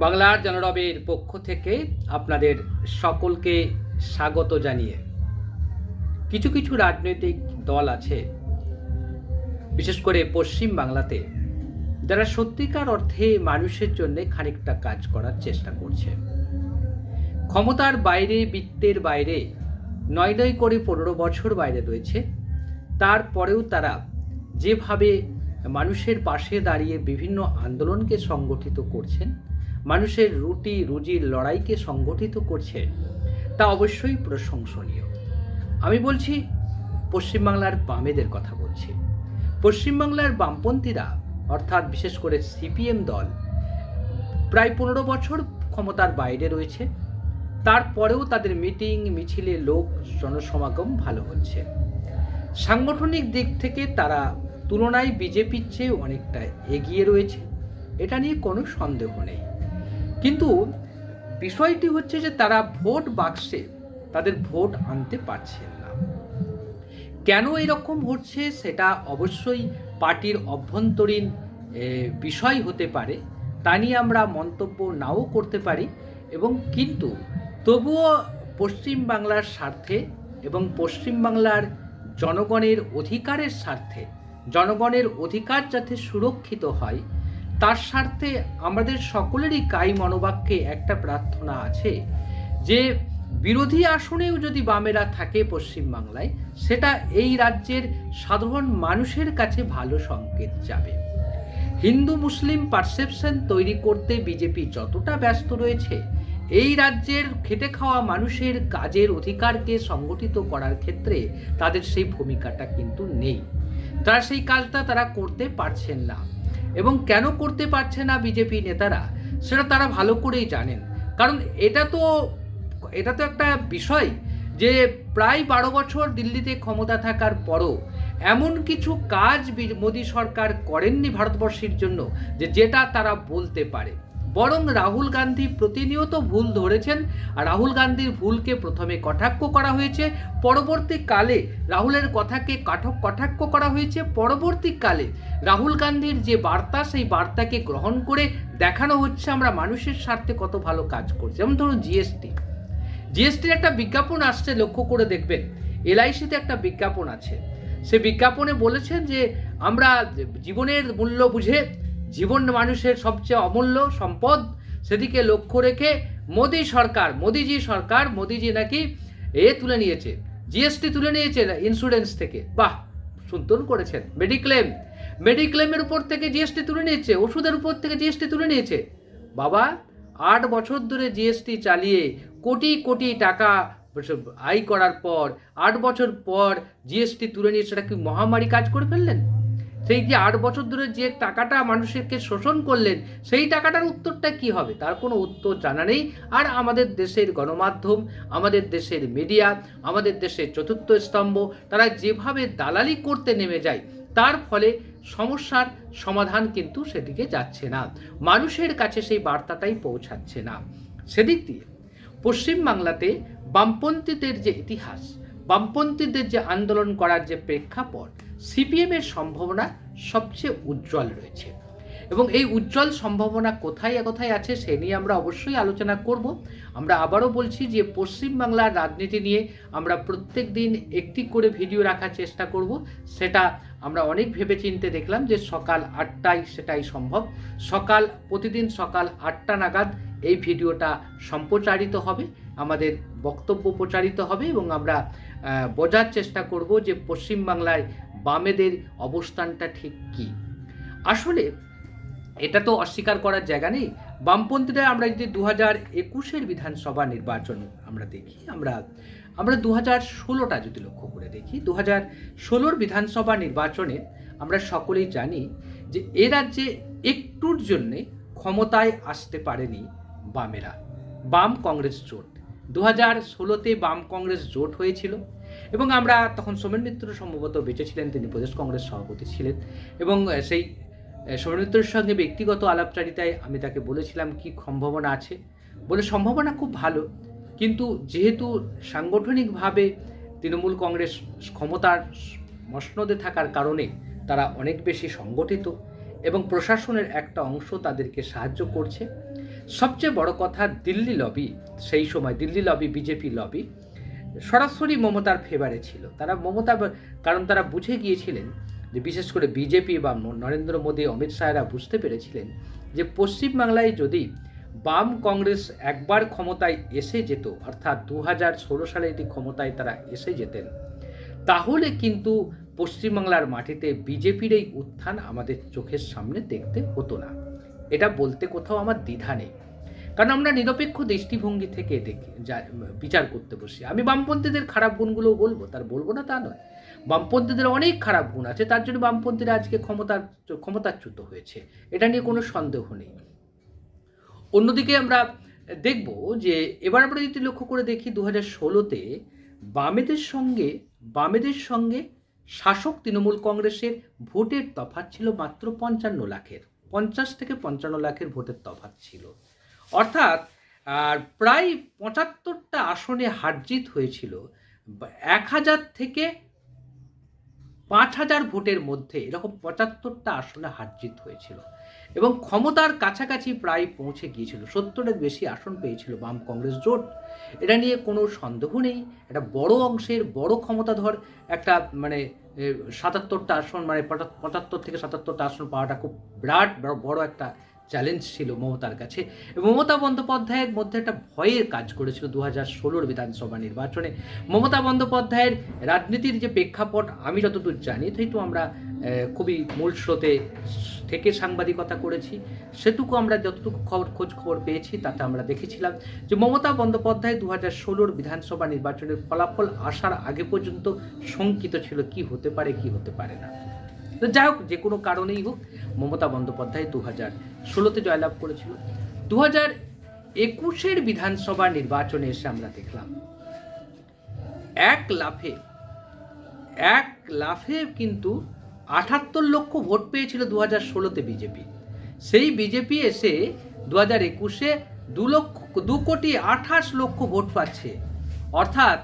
বাংলার জনরবের পক্ষ থেকে আপনাদের সকলকে স্বাগত জানিয়ে কিছু কিছু রাজনৈতিক দল আছে, বিশেষ করে পশ্চিম বাংলাতে, যারা সত্যিকার অর্থে মানুষের জন্য খানিকটা কাজ করার চেষ্টা করছে। ক্ষমতার বাইরে, বৃত্তের বাইরে, নয় নয় করে পনেরো বছর বাইরে রয়েছে, তারপরেও তারা যেভাবে মানুষের পাশে দাঁড়িয়ে বিভিন্ন আন্দোলনকে সংগঠিত করছেন মানুষের রুটি রুজির লড়াইকে সংগঠিত করছে, তা অবশ্যই প্রশংসনীয়। আমি বলছি, পশ্চিমবাংলার বামেদের কথা বলছি। পশ্চিমবাংলার বামপন্থীরা, অর্থাৎ বিশেষ করে সিপিএম দল, প্রায় পনেরো বছর ক্ষমতার বাইরে রয়েছে। তারপরেও তাদের মিটিং, মিছিলে লোক, জনসমাগম ভালো হচ্ছে। সাংগঠনিক দিক থেকে তারা তুলনায় বিজেপির চেয়ে অনেকটা এগিয়ে রয়েছে। এটা নিয়ে কোনো সন্দেহ নেই। কিন্তু বিষয়টি হচ্ছে যে তারা ভোট বাক্সে তাদের ভোট আনতে পারছেন না। কেন এরকম হচ্ছে সেটা অবশ্যই পার্টির অভ্যন্তরীণ বিষয় হতে পারে, তা নিয়ে আমরা মন্তব্য নাও করতে পারি এবং কিন্তু তবুও পশ্চিমবাংলার স্বার্থে এবং পশ্চিমবাংলার জনগণের অধিকারের স্বার্থে, জনগণের অধিকার যাতে সুরক্ষিত হয় তার স্বার্থে আমাদের সকলেরই কাই মনোবাক্যে একটা প্রার্থনা আছে যে বিরোধী আসনেও যদি বামেরা থাকে পশ্চিমবাংলায়, সেটা এই রাজ্যের সাধারণ মানুষের কাছে ভালো সংকেত যাবে। হিন্দু মুসলিম পারসেপশন তৈরি করতে বিজেপি যতটা ব্যস্ত রয়েছে, এই রাজ্যের খেটে খাওয়া মানুষের কাজের অধিকারকে সংগঠিত করার ক্ষেত্রে তাদের সেই ভূমিকাটা কিন্তু নেই। তারা সেই কাজটা তারা করতে পারছেন না। এবং কেন করতে পারছে না বিজেপি নেতারা, সেটা তারা ভালো করেই জানেন। কারণ এটা তো এটা তো একটা বিষয় যে প্রায় বারো বছর দিল্লিতে ক্ষমতা থাকার পরও এমন কিছু কাজ মোদী সরকার করেননি ভারতবর্ষের জন্য যে যেটা তারা বলতে পারে। বরং রাহুল গান্ধী প্রতিনিয়ত ভুল ধরেছেন আর রাহুল গান্ধীর ভুলকে প্রথমে কটাক্ষ করা হয়েছে পরবর্তীকালে রাহুলের কথাকে কাঠক কটাক্ষ করা হয়েছে পরবর্তীকালে রাহুল গান্ধীর যে বার্তা, সেই বার্তাকে গ্রহণ করে দেখানো হচ্ছে আমরা মানুষের স্বার্থে কত ভালো কাজ করছি। যেমন ধরুন জিএসটি। জিএসটির একটা বিজ্ঞাপন আসছে, লক্ষ্য করে দেখবেন এলআইসিতে একটা বিজ্ঞাপন আছে। সে বিজ্ঞাপনে বলেছেন যে আমরা জীবনের মূল্য বুঝে জীবন মানুষের সবচেয়ে অমূল্য সম্পদ, সেদিকে লক্ষ্য রেখে মোদী সরকার, মোদিজি সরকার, মোদিজি নাকি এ তুলে নিয়েছে, জিএসটি তুলে নিয়েছে ইন্স্যুরেন্স থেকে। বাহ, সুন্দর করেছেন। মেডিক্লেম মেডিক্লেমের উপর থেকে জিএসটি তুলে নিয়েছে, ওষুধের উপর থেকে জিএসটি তুলে নিয়েছে। বাবা, আট বছর ধরে জিএসটি চালিয়ে কোটি কোটি টাকা আয় করার পর, আট বছর পর জিএসটি তুলে নিয়ে সেটা কি মহামারী কাজ করে ফেললেন? সেই যে আট বছর ধরে যে টাকাটা মানুষকে শোষণ করলেন, সেই টাকাটার উত্তরটা কি হবে? তার কোনো উত্তর জানা নেই। আর আমাদের দেশের গণমাধ্যম, আমাদের দেশের মিডিয়া, আমাদের দেশের চতুর্থ স্তম্ভ, তারা যেভাবে দালালি করতে নেমে যায়, তার ফলে সমস্যার সমাধান কিন্তু সেদিকে যাচ্ছে না। মানুষের কাছে সেই বার্তাটাই পৌঁছাচ্ছে না। সেদিক দিয়ে পশ্চিমবাংলাতে বামপন্থীদের যে ইতিহাস, বামপন্থীদের যে আন্দোলন করার যে প্রেক্ষাপট সিপিএমের সম্ভাবনা সবচেয়ে উজ্জ্বল রয়েছে। এবং এই উজ্জ্বল সম্ভাবনা কোথায় কোথায় আছে সে নিয়ে আমরা অবশ্যই আলোচনা করব। আমরা আবারও বলছি যে পশ্চিমবাংলার রাজনীতি নিয়ে আমরা প্রত্যেক দিন একটি করে ভিডিও রাখার চেষ্টা করব। সেটা আমরা অনেক ভেবেচিন্তে দেখলাম যে সকাল আটটায় সেটাই সম্ভব। সকাল, প্রতিদিন সকাল আটটা নাগাদ এই ভিডিওটা সম্প্রচারিত হবে। আমাদের বক্তব্য প্রচারিত হবে এবং আমরা বোঝার চেষ্টা করব যে পশ্চিমবাংলায় বামেদের অবস্থানটা ঠিক কী? আসলে এটা তো অস্বীকার করার জায়গা নেই। বামপন্থীরা আমরা যদি দু হাজার একুশের বিধানসভা নির্বাচন আমরা দেখি, আমরা আমরা দু হাজার ষোলোটা যদি লক্ষ্য করে দেখি দু হাজার ষোলোর বিধানসভা নির্বাচনে আমরা সকলেই জানি যে এ রাজ্যে একটুর জন্যে ক্ষমতায় আসতে পারেনি বামেরা। বাম কংগ্রেস জোট। দু হাজার ষোলোতে বাম কংগ্রেস জোট হয়েছিল। এবং আমরা তখন সোমেন মিত্র সম্ভবত বেঁচে ছিলেন, তিনি প্রদেশ কংগ্রেস সভাপতি ছিলেন। এবং সেই সোমেন মিত্রের সঙ্গে ব্যক্তিগত আলাপচারিতায় আমি তাকে বলেছিলাম, কি সম্ভাবনা আছে? বলে, সম্ভাবনা খুব ভালো। কিন্তু যেহেতু সাংগঠনিকভাবে তৃণমূল কংগ্রেস ক্ষমতার মসনদে থাকার কারণে তারা অনেক বেশি সংগঠিত এবং প্রশাসনের একটা অংশ তাদেরকে সাহায্য করছে, সবচেয়ে বড় কথা দিল্লি লবি, সেই সময় দিল্লি লবি, বিজেপি লবি সরাসরি মমতার ফেভারে ছিল। তারা মমতা কারণ তারা বুঝে গিয়েছিলেন যে বিশেষ করে বিজেপি বা নরেন্দ্র মোদী, অমিত শাহরা বুঝতে পেরেছিলেন যে পশ্চিমবাংলায় যদি বাম কংগ্রেস একবার ক্ষমতায় এসে যেত, অর্থাৎ দু হাজার ষোলো সালে যদি ক্ষমতায় তারা এসে যেতেন, তাহলে কিন্তু পশ্চিমবাংলার মাটিতে বিজেপির এই উত্থান আমাদের চোখের সামনে দেখতে হতো না। এটা বলতে কোথাও আমার দ্বিধা নেই। কারণ আমরা নিরপেক্ষ দৃষ্টিভঙ্গি থেকে দেখি, যা, বিচার করতে বসি। আমি বামপন্থীদের খারাপ গুণগুলো বলব, তার বলব না তা নয়। বামপন্থীদের অনেক খারাপ গুণ আছে, তার জন্য বামপন্থীরা আজকে ক্ষমতার, ক্ষমতাচ্যুত হয়েছে। এটা নিয়ে কোনো সন্দেহ নেই। অন্যদিকে আমরা দেখব যে, এবার আমরা যদি লক্ষ্য করে দেখি দু হাজার ষোলোতে বামেদের সঙ্গে বামেদের সঙ্গে শাসক তৃণমূল কংগ্রেসের ভোটের তফাত ছিল মাত্র পঞ্চান্ন লাখের। পঞ্চাশ থেকে পঞ্চান্ন লাখের ভোটের তফাত ছিল। অর্থাৎ, আর প্রায় পঁচাত্তরটা আসনে হারজিত হয়েছিল। এক হাজার থেকে পাঁচ হাজার ভোটের মধ্যে এরকম পঁচাত্তরটা আসনে হারজিত হয়েছিল। এবং ক্ষমতার কাছাকাছি প্রায় পৌঁছে গিয়েছিল। সত্তরের বেশি আসন পেয়েছিল বাম কংগ্রেস জোট। এটা নিয়ে কোনো সন্দেহ নেই। একটা বড় অংশের বড় ক্ষমতাধর একটা মানে সাতাত্তরটা আসন মানে পঁচাত্তর থেকে সাতাত্তরটা আসন পাওয়াটা খুব বিরাট বড়- বড় একটা চ্যালেঞ্জ ছিল মমতার কাছে। মমতা বন্দ্যোপাধ্যায়ের মধ্যে একটা ভয়ের কাজ করেছিল দু হাজার ষোলোর বিধানসভা নির্বাচনে। মমতা বন্দ্যোপাধ্যায়ের রাজনীতির যে প্রেক্ষাপট, আমি যতদূর জানি যেহেতু আমরা খুবই মূল স্রোতে থেকে সাংবাদিকতা করেছি। সেটুকু আমরা যতটুকু খবর, খোঁজ খবর পেয়েছি, তাতে আমরা দেখেছিলাম যে মমতা বন্দ্যোপাধ্যায় দু হাজার ষোলোর বিধানসভা নির্বাচনের ফলাফল আসার আগে পর্যন্ত শঙ্কিত ছিল কি হতে পারে, কি হতে পারে না। তো যাই হোক, যে কোনো কারণেই হোক মমতা বন্দ্যোপাধ্যায় দু হাজার ষোলোতে জয়লাভ করেছিল। দু হাজার একুশের বিধানসভা নির্বাচনে এসে আমরা দেখলাম, এক লাফে এক লাফে কিন্তু আটাত্তর লক্ষ ভোট পেয়েছিল দু হাজার ষোলোতে বিজেপি। সেই বিজেপি এসে দু হাজার একুশে দু লক্ষ, দু কোটি আঠাশ লক্ষ ভোট পাচ্ছে। অর্থাৎ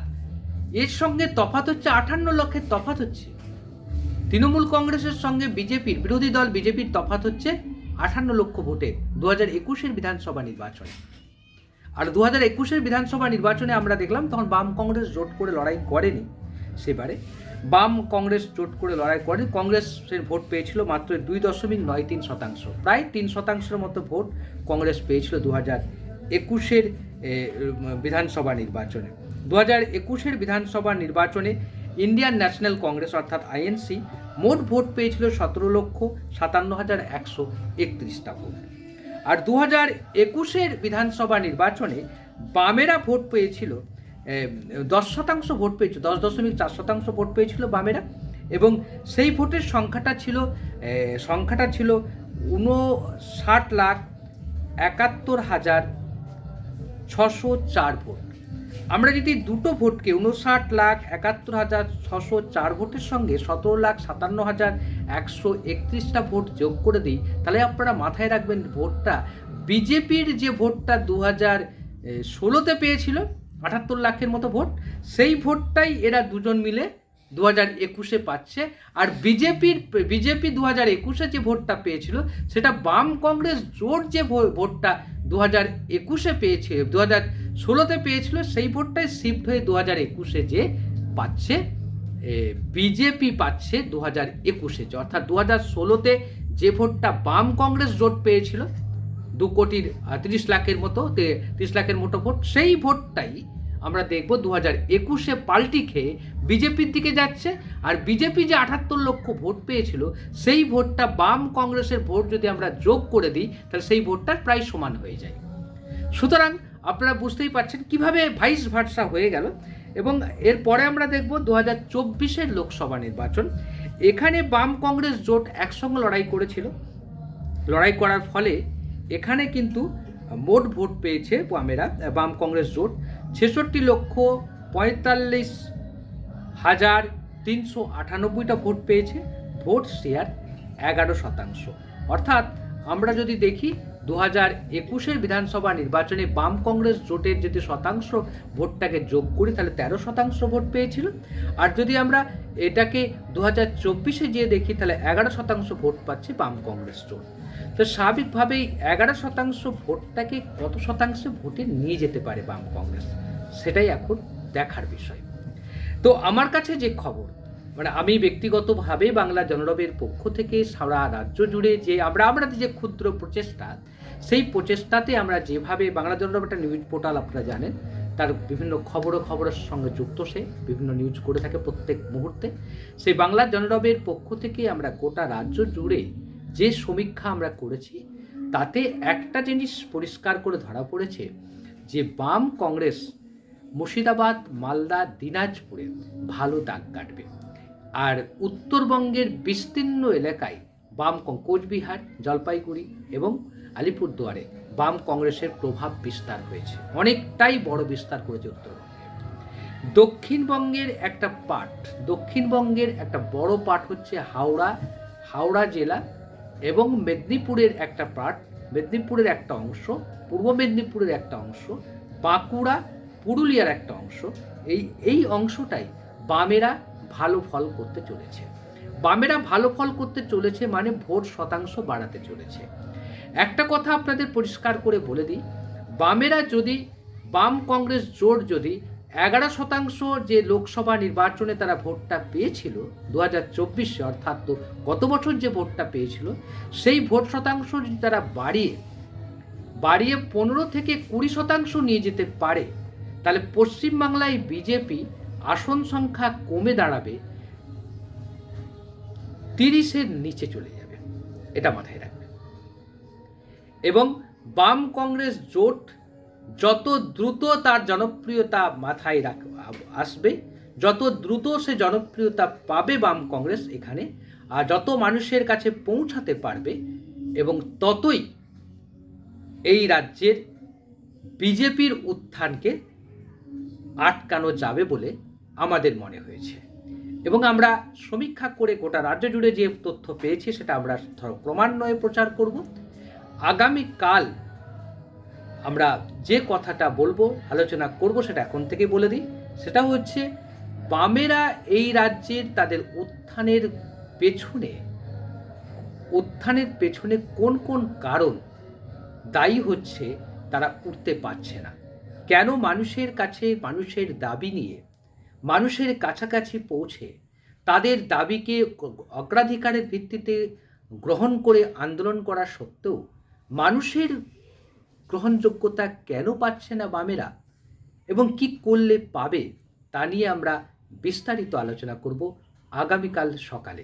এর সঙ্গে তফাত হচ্ছে আঠান্ন লক্ষের তফাত হচ্ছে। তৃণমূল কংগ্রেসের সঙ্গে বিজেপির বিরোধী দল বিজেপির তফাত হচ্ছে আঠান্ন লক্ষ ভোটে দু হাজার একুশের বিধানসভা নির্বাচনে। আর দু হাজার একুশের বিধানসভা নির্বাচনে আমরা দেখলাম তখন বাম কংগ্রেস জোট করে লড়াই করেনি। সেবারে বাম কংগ্রেস জোট করে লড়াই করে কংগ্রেসের ভোট পেয়েছিল মাত্র দুই দশমিক নয় তিন শতাংশ। প্রায় তিন শতাংশের মতো ভোট কংগ্রেস পেয়েছিল দু হাজার একুশের বিধানসভা নির্বাচনে। দু হাজার একুশের বিধানসভা নির্বাচনে ইন্ডিয়ান ন্যাশনাল কংগ্রেস অর্থাৎ আইএনসি মোট ভোট পেয়েছিল সতেরো লক্ষ সাতান্ন হাজার একশো একত্রিশটা ভোট। আর দু হাজার একুশের বিধানসভা নির্বাচনে বামেরা ভোট পেয়েছিল দশ শতাংশ ভোট পেয়েছিল, দশ দশমিক চার শতাংশ ভোট পেয়েছিল বামেরা, এবং সেই ভোটের সংখ্যাটা ছিল সংখ্যাটা ছিল উনষাট লাখ একাত্তর হাজার ছশো চার ভোট। আমরা যদি দুটো ভোটকে উনষাট লাখ একাত্তর হাজার ছশো চার ভোটের সঙ্গে সতেরো লাখ সাতান্ন হাজার একশো একত্রিশটা ভোট যোগ করে দিই, তাহলে আপনারা মাথায় রাখবেন ভোটটা বিজেপির যে ভোটটা দু হাজার ষোলোতে পেয়েছিল, আটাত্তর লাখের মতো ভোট, সেই ভোটটাই এরা দুজন মিলে দু হাজার একুশে পাচ্ছে। আর বিজেপির, বিজেপি দু হাজার একুশে যে ভোটটা পেয়েছিল, সেটা বাম কংগ্রেস জোট যে ভোটটা দু হাজার একুশে পেয়েছে, দু হাজার ষোলোতে পেয়েছিল, সেই ভোটটাই শিফট হয়ে দু হাজার একুশে যে পাচ্ছে বিজেপি পাচ্ছে দু হাজার একুশে অর্থাৎ দু হাজার ষোলোতে যে ভোটটা বাম কংগ্রেস জোট পেয়েছিল, দু কোটির তিরিশ লাখের মতো তিরিশ লাখের মতো ভোট, সেই ভোটটাই আমরা দেখব দু হাজার একুশে পাল্টি খেয়ে বিজেপির দিকে যাচ্ছে, আর বিজেপি যে আটাত্তর লক্ষ ভোট পেয়েছিল, সেই ভোটটা বাম কংগ্রেসের ভোট যদি আমরা যোগ করে দিই, তাহলে সেই ভোটটার প্রায় সমান হয়ে যায়। সুতরাং আপনারা বুঝতেই পারছেন কীভাবে ভাইস ভার্সা হয়ে গেল, এবং এরপরে আমরা দেখব দু হাজার চব্বিশের লোকসভা নির্বাচন। এখানে বাম কংগ্রেস জোট একসঙ্গে লড়াই করেছিল। লড়াই করার ফলে এখানে কিন্তু মোট ভোট পেয়েছে বামেরা, বাম কংগ্রেস জোট। ছেষট্টি লক্ষ পঁয়তাল্লিশ হাজার তিনশো আটানব্বইটা ভোট পেয়েছে। ভোট শেয়ার এগারো শতাংশ। অর্থাৎ আমরা যদি দেখি দু হাজার একুশের বিধানসভা নির্বাচনে বাম কংগ্রেস জোটের যদি শতাংশ ভোটটাকে যোগ করি, তাহলে তেরো শতাংশ ভোট পেয়েছিল। আর যদি আমরা এটাকে দু হাজার চব্বিশে যেয়ে দেখি, তাহলে এগারো শতাংশ ভোট পাচ্ছে বাম কংগ্রেস জোট। তো স্বাভাবিকভাবেই এগারো শতাংশ ভোটটাকে কত শতাংশে ভোটে নিয়ে যেতে পারে বাম কংগ্রেস? সেটাই এখন দেখার বিষয়। তো আমার কাছে যে খবর মানে আমি ব্যক্তিগতভাবে বাংলা জনরবের পক্ষ থেকে সারা রাজ্য জুড়ে যে আমরা আমাদের যে ক্ষুদ্র প্রচেষ্টা, সেই প্রচেষ্টাতে আমরা যেভাবে বাংলা জনরব একটা নিউজ পোর্টাল আপনারা জানেন, তার বিভিন্ন খবর খবরের সঙ্গে যুক্ত সে, বিভিন্ন নিউজ করে থাকে প্রত্যেক মুহূর্তে। সেই বাংলা জনরবের পক্ষ থেকে আমরা গোটা রাজ্য জুড়ে যে সমীক্ষা আমরা করেছি, তাতে একটা জিনিস পরিষ্কার করে ধরা পড়েছে যে বাম কংগ্রেস মুর্শিদাবাদ, মালদা, দিনাজপুরে ভালো দাগ কাটবে। আর উত্তরবঙ্গের বিস্তীর্ণ এলাকায় বাম কোচবিহার, জলপাইগুড়ি এবং আলিপুরদুয়ারে বাম কংগ্রেসের প্রভাব বিস্তার হয়েছে। অনেকটাই বড় বিস্তার করেছে উত্তরবঙ্গে। দক্ষিণবঙ্গের একটা পার্ট, দক্ষিণবঙ্গের একটা বড় পার্ট হচ্ছে হাওড়া হাওড়া জেলা এবং মেদিনীপুরের একটা পার্ট মেদিনীপুরের একটা অংশ, পূর্ব মেদিনীপুরের একটা অংশ, বাঁকুড়া, পুরুলিয়ার একটা অংশ, এই এই অংশটাই বামেরা ভালো ফল করতে চলেছে। বামেরা ভালো ফল করতে চলেছে মানে ভোট শতাংশ বাড়াতে চলেছে। একটা কথা আপনাদের পরিষ্কার করে বলে দিই, বামেরা যদি, বাম কংগ্রেস জোট যদি এগারো শতাংশ যে লোকসভা নির্বাচনে তারা ভোটটা পেয়েছিল দু হাজার চব্বিশে অর্থাৎ তো গত বছর যে ভোটটা পেয়েছিল, সেই ভোট শতাংশ যদি তারা বাড়িয়ে বাড়িয়ে পনেরো থেকে কুড়ি শতাংশ নিয়ে যেতে পারে, তাহলে পশ্চিমবাংলায় বিজেপি আসন সংখ্যা কমে দাঁড়াবে, তিরিশের নিচে চলে যাবে। এটা মাথায় রাখবে। এবং বাম কংগ্রেস জোট যত দ্রুত তার জনপ্রিয়তা মাথায় রাখ আসবে, যত দ্রুত সে জনপ্রিয়তা পাবে বাম কংগ্রেস এখানে, আর যত মানুষের কাছে পৌঁছাতে পারবে এবং ততই এই রাজ্যের বিজেপির উত্থানকে আটকানো যাবে বলে আমাদের মনে হয়েছে। এবং আমরা সমীক্ষা করে গোটা রাজ্য জুড়ে যে তথ্য পেয়েছি সেটা আমরা ধরো ক্রমান্বয়ে প্রচার করব। আগামীকাল আমরা যে কথাটা বলব, আলোচনা করব সেটা এখন থেকে বলে দিই। সেটা হচ্ছে বামেরা এই রাজ্যের তাদের উত্থানের পেছনে উত্থানের পেছনে কোন কোন কারণ দায়ী হচ্ছে তারা উঠতে পারছে না। কেন মানুষের কাছে মানুষের দাবি নিয়ে, মানুষের কাছাকাছি পৌঁছে তাদের দাবিকে অগ্রাধিকারের ভিত্তিতে গ্রহণ করে আন্দোলন করা সত্ত্বেও মানুষের গ্রহণযোগ্যতা কেন পাচ্ছে না বামেরা? এবং কি করলে পাবে? তা নিয়ে আমরা বিস্তারিত আলোচনা করব আগামীকাল সকালে।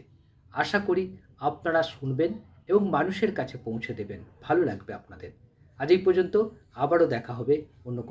আশা করি আপনারা শুনবেন এবং মানুষের কাছে পৌঁছে দেবেন। ভালো লাগবে আপনাদের। আজ এই পর্যন্ত আবারও দেখা হবে অন্য